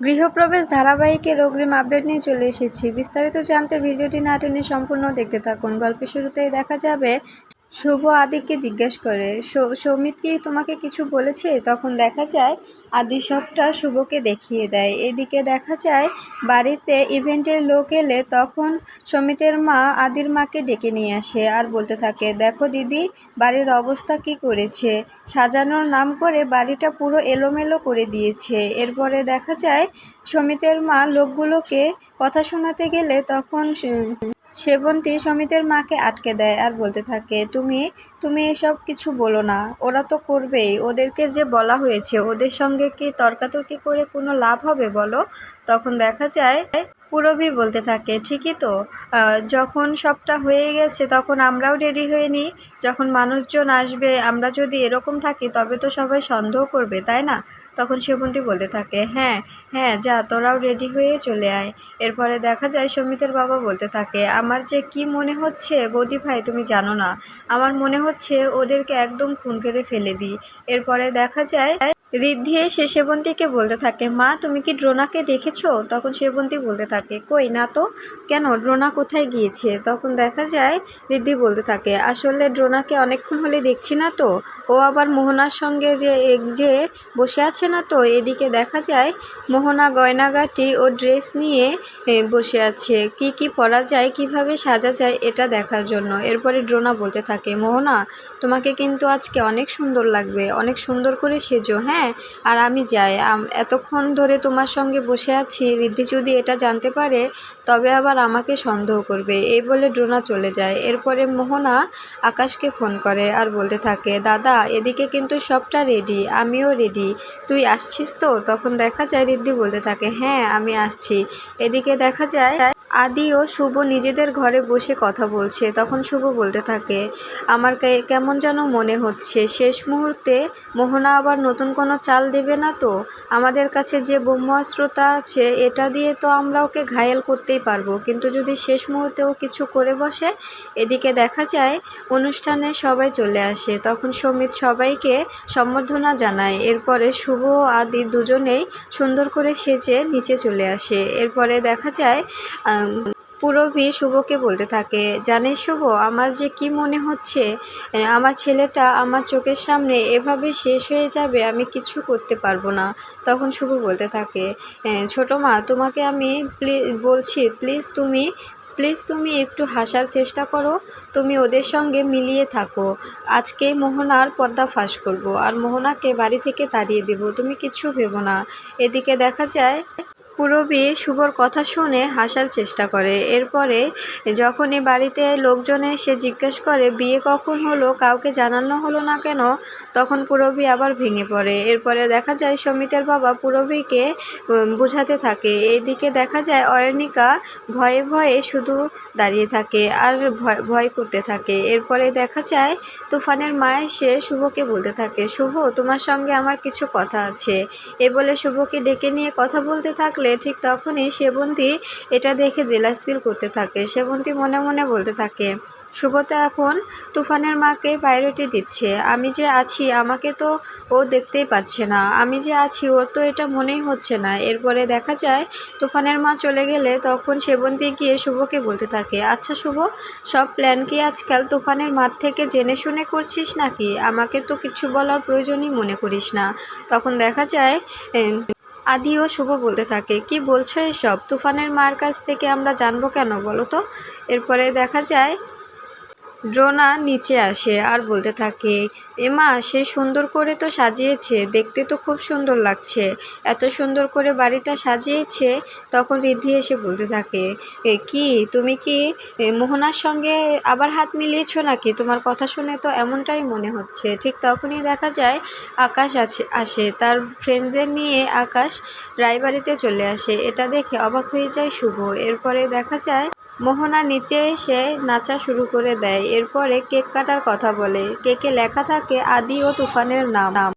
গৃহপ্রবেশ ধারাবাহিকের অগ্রিম আপডেট নিয়ে চলে এসেছি। বিস্তারিত জানতে ভিডিওটি না টেনে সম্পূর্ণ দেখতে থাকুন। গল্পের শুরুতেই দেখা যাবে শুভ আদিকে জিজ্ঞেস করে, "সৌ- সৌমিত কি তোমাকে কিছু বলেছে? তখন দেখা যায়, আদি সবটা শুভকে দেখিয়ে দেয়। এদিকে দেখা যায়, বাড়িতে ইভেন্টের লোক এলে তখন সমিতের মা আদির মাকে ডেকে নিয়ে আসে আর বলতে থাকে, দেখো দিদি, বাড়ির অবস্থা কি করেছে? সাজানোর নাম করে বাড়িটা পুরো এলোমেলো করে দিয়েছে। এরপরে দেখা যায়, সমিতের মা লোকগুলোকে কথা শোনাতে গেলে তখন সেবন্তী সমিতের মাকে আটকে দেয় আর বলতে থাকে, তুমি তুমি এসব কিছু বলো না। ওরা তো করবেই। ওদেরকে যে বলা হয়েছে, ওদের সঙ্গে কি তর্কাতর্কি করে কোনো লাভ হবে বলো? তখন দেখা যায় পুরবী বলতে থাকে, ঠিকই তো? যখন সবটা হয়ে গেছে তখন আমরাও রেডি হয়ে নিই। যখন মানুষজন আসবে, আমরা যদি এরকম থাকি তবে তো সবাই সন্দেহ করবে, তাই না? তখন সেবন্তী বলতে থাকে হ্যাঁ হ্যাঁ যা, তোরাও রেডি হয়ে চলে আয়। এরপরে দেখা যায় সমিতের বাবা বলতে থাকে, আমার যে কি মনে হচ্ছে, বৌদি ভাই, তুমি জানো না। আমার মনে হচ্ছে ওদেরকে একদম খুন করে ফেলে দিই। এরপরে দেখা যায় ঋদ্ধি সে সেবন্তীকে বলতে থাকে, মা, তুমি কি ড্রোনাকে দেখেছ? তখন সেবন্তী বলতে থাকে, কই না তো, কেন? ড্রোনা কোথায় গিয়েছে? তখন দেখা যায়, ঋদ্ধি বলতে থাকে, আসলে ড্রোনাকে অনেকক্ষণ হলে দেখছি না তো, ও আবার মোহনার সঙ্গে যে যে বসে আছে না তো, এদিকে দেখা যায়, মোহনা গয়নাগাটি ও ড্রেস নিয়ে বসে আছে, কি কি পরা যায়, কীভাবে সাজা যায়, এটা দেখার জন্য। এরপরে ড্রোনা বলতে থাকে, মোহনা, তোমাকে কিন্তু আজকে অনেক সুন্দর লাগবে, অনেক সুন্দর করে সেজো হ্যাঁ? আর আমি যাই। এতক্ষণ ধরে তোমার সঙ্গে বসে আছি, ঋদ্ধি যদি এটা জানতে পারে, তবে আবার আমাকে সন্দেহ করবে। এই বলে ড্রোনা চলে যায়। এরপরে মোহনা আকাশকে ফোন করে আর বলতে থাকে, দাদা, এদিকে কিন্তু সবটা রেডি আমিও রেডি তুই আসছিস তো? তখন দেখা যায়, ঋদ্ধি বলতে থাকে হ্যাঁ আমি আসছি। এদিকে দেখা যায় আদি ও শুভ নিজেদের ঘরে বসে কথা বলছে। তখন শুভ বলতে থাকে, আমার কেমন যেন মনে হচ্ছে, শেষ মুহূর্তে মোহনা আবার নতুন কোনো চাল দেবে না তো? আমাদের কাছে যে ব্রহ্মাস্ত্রতা আছে, এটা দিয়ে তো আমরা ওকে ঘায়েল করতেই পারব। কিন্তু যদি শেষ মুহূর্তে ও কিছু করে বসে, এদিকে দেখা যায় অনুষ্ঠানে সবাই চলে আসে। তখন সমিত সবাইকে সম্বর্ধনা জানায়। এরপরে শুভ আদি দুজনেই সুন্দর করে সেজে নিচে চলে আসে। এরপরে দেখা যায় পুরবী শুভকে বলতে থাকে জানিস শুভ আমার যে কি মনে হচ্ছে আমার ছেলেটা আমার চোখের সামনে এভাবে শেষ হয়ে যাবে আমি কিছু করতে পারব না। তখন শুভ বলতে থাকে "এ, ছোট মা তোমাকে আমি বলছি প্লিজ তুমি প্লিজ তুমি একটু হাসার চেষ্টা করো তুমি ওদের সঙ্গে মিলিয়ে থাকো। আজকে মোহনার পর্দা ফাঁস করব আর মোহনাকে বাড়ি থেকে তাড়িয়ে দেব তুমি কিচ্ছু ভেবো না। এদিকে দেখা যায় পুরবী শুভর কথা শুনে হাসার চেষ্টা করে। এরপরে যখনই বাড়িতে লোকজন এসে জিজ্ঞেস করে, বিয়ে কখন হলো? কাউকে জানানো হলো না কেন? তখন পুরবী আবার ভেঙে পড়ে। এরপরে দেখা যায় সমিতের বাবা পুরবীকে বোঝাতে থাকে। এইদিকে দেখা যায় অয়নিকা ভয়ে ভয়ে শুধু দাঁড়িয়ে থাকে আর ভয় ভয় করতে থাকে। এরপরে দেখা যায় তুফানের মা এসে শুভকে বলতে থাকে, শুভ, তোমার সঙ্গে আমার কিছু কথা আছে। এ বলে শুভকে ডেকে নিয়ে কথা বলতে থাকলে ঠিক তখনই সেবন্তী এটা দেখে জেলাস ফিল করতে থাকে। সেবন্তী মনে মনে বলতে থাকে শুভতা এখন তুফানের মাকে প্রায়োরিটি দিচ্ছে। আমি যে আছি, আমাকে তো ও দেখতেই পাচ্ছে না। আমি যে আছি, ওর তো এটা মনেই হচ্ছে না। এরপরে দেখা যায়, তুফানের মা চলে গেলে তখন সেবন্তী গিয়ে শুভকে বলতে থাকে আচ্ছা শুভ, সব প্ল্যান কি আজকাল তুফানের মাঠ থেকে জেনে শুনে করছিস নাকি? আমাকে তো কিছু বলার প্রয়োজনই মনে করিস না। তখন দেখা যায় এম, আদি ও শুভ বলতে থাকে কি বলছো এসব? তুফানের মার কাছ থেকে আমরা জানব কেন বলো তো? এরপরে দেখা যায় ড্রোনা নিচে আসে আর বলতে থাকে এমা সে সুন্দর করে তো সাজিয়েছে দেখতে তো খুব সুন্দর লাগছে। এত সুন্দর করে বাড়িটা সাজিয়েছে? তখন ঋদ্ধি এসে বলতে থাকে "এ, কি তুমি কি মোহনার সঙ্গে আবার হাত মিলিয়েছো নাকি? তোমার কথা শুনে তো এমনটাই মনে হচ্ছে। ঠিক তখনই দেখা যায় আকাশ আছে আসে। তার ফ্রেন্ডদের নিয়ে আকাশ রায়বাড়িতে চলে আসে। এটা দেখে অবাক হয়ে যায় শুভ। এরপরে দেখা যায় মোহনা নিচে এসে নাচা শুরু করে দেয়। এরপরে কেক কাটার কথা বলে। কেকে লেখা থাকে আদি ও তুফানের নাম।